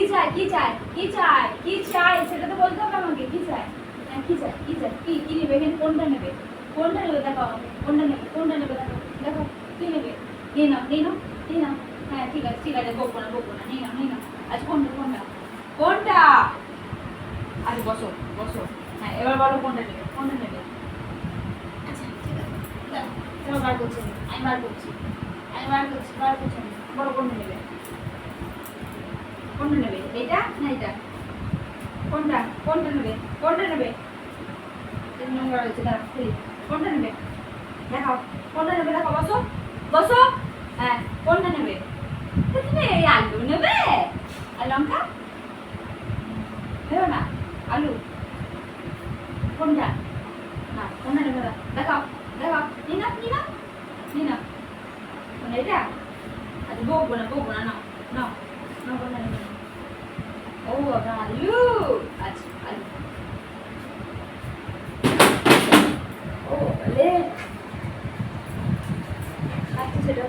কি চাই কি চাই কি চাই কি চাই সেটা তো বলতে হবে আমাকে, কি চাই হ্যাঁ কি চাই কি চাই কি কি নেবে এখানে? কোনটা নেবে? কোনটা নেবে? দেখো আমাকে, কোনটা নেবে কোনটা নেবে? দেখো দেখো, কি নেবে? নিয়ে নাও নিয়ে নাও নিয়ে নাও। হ্যাঁ ঠিক আছে ঠিক আছে, বকবো না বকবো না, নিয়ে নাও নিয়ে নাও। আচ্ছা কোনটা কোনটা? কোনটা? আচ্ছা বসো বসো। হ্যাঁ এবার বলো কোনটা নেবে কোনটা নেবে? আচ্ছা ঠিক আছে চলো বার করছি আমি। বার করছি, আমি বার করছি বার করছি। বলো কোনটা নেবে? কোনটা নেবে? এটা না এটা কোনটা? কোনটা নেবে? কোনটা নেবে? তিন নম্বর হয়েছে দাঁড়া খুলি কোনটা নেবে? দেখাও, কোনটা নেবে? দেখাও, বসো বসো। হ্যাঁ কোনটা নেবে? তুমি এই আলু নেবে? আর লঙ্কা? নেবে না? আলু? কোনটা? না, কোনটা নেবে? না দেখাও দেখাও নি না নি না নি না মানে এটা? আচ্ছা বকবো না বকবো না, নাও নাও নাও, কোনটা বাবা আলু আচ্ছা আলু ও বলে খাচ্ছে সেটা